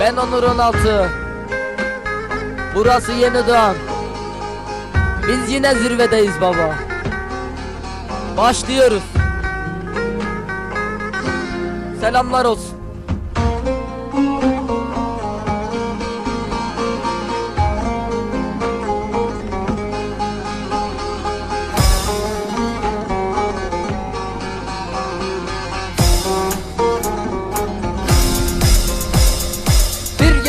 Ben Onur 16. Burası Yeni Doğan. Biz yine zirvedeyiz baba. Başlıyoruz. Selamlar olsun.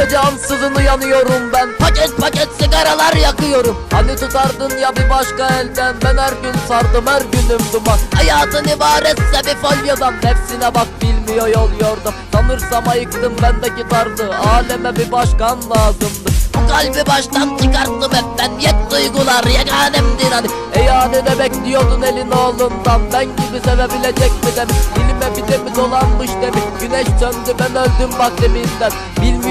Gece ansızın uyanıyorum ben. Paket paket sigaralar yakıyorum. Hani tutardın ya bir başka elden? Ben her gün sardım her günüm duman. Hayatın ibaretse bir folyodan. Nefsine bak bilmiyor yol yordam. Sanırsam ayıktım bendeki tarzı. Aleme bir başkan lazımdı. Bu kalbi baştan çıkarttım hep ben. Yet duygular yeganemdir hani. E yani ne bekliyordun elin oğlundan? Ben gibi sevebilecek mi demiş Dilime bir de mi dolanmış demiş Güneş söndü ben öldüm bak deminden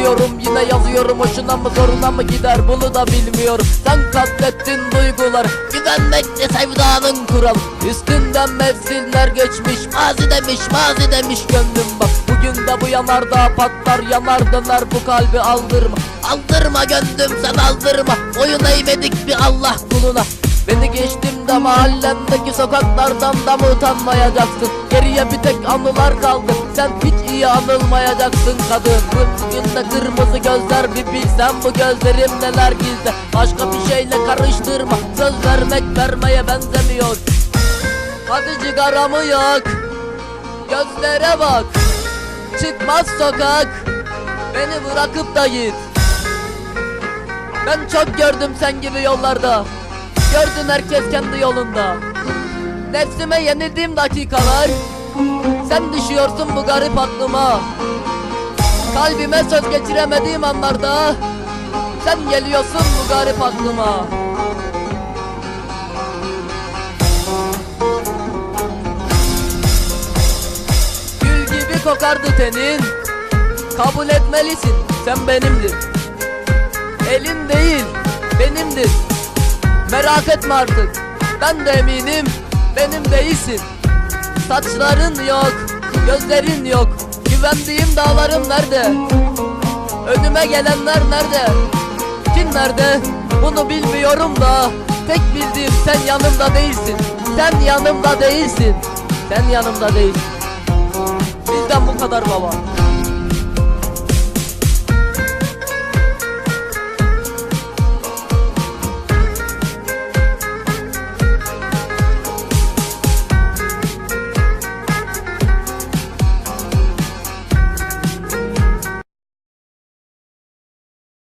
Bilmiyorum. Yine yazıyorum hoşuna mı zoruna mı gider? Bunu da bilmiyorum. Sen katlettin duyguları Güvenmekte sevdanın kuralı Üstünden mevsimler geçmiş. Mazi demiş mazi demiş gönlüm. Bak Bugün de bu yanardağ patlar yanar döner bu kalbi aldırma. Aldırma gönlüm sen aldırma. Boyun eğmedik bir Allah kuluna. Beni geçtim de mahallendeki sokaklardan da mı utanmayacaksın? Geriye bir tek anılar kaldı. Sen hiç iyi anılmayacaksın kadın? De kırmızı gözler bir bilsen bu gözlerim neler gizli? Başka bir şeyle karıştırma. Söz vermek vermeye benzemiyor. Hadi cigaramı yak. Gözlere bak. Çıkmaz sokak. Beni bırakıp da git. Ben çok gördüm sen gibi yollarda. Gördün herkes kendi yolunda. Nefsime yenildiğim dakikalar Sen düşüyorsun bu garip aklıma. Kalbime söz geçiremediğim anlarda Sen geliyorsun bu garip aklıma. Gül gibi kokardı tenin Kabul etmelisin sen benimdin Elin değil benimdir. Merak etme artık ben de eminim benim değilsin Saçların yok, gözlerin yok Güvendiğim dağlarım nerede? Önüme gelenler nerede? Kim nerede? Bunu bilmiyorum da Tek bildiğim sen yanımda değilsin Sen yanımda değilsin Sen yanımda değilsin Bizden bu kadar baba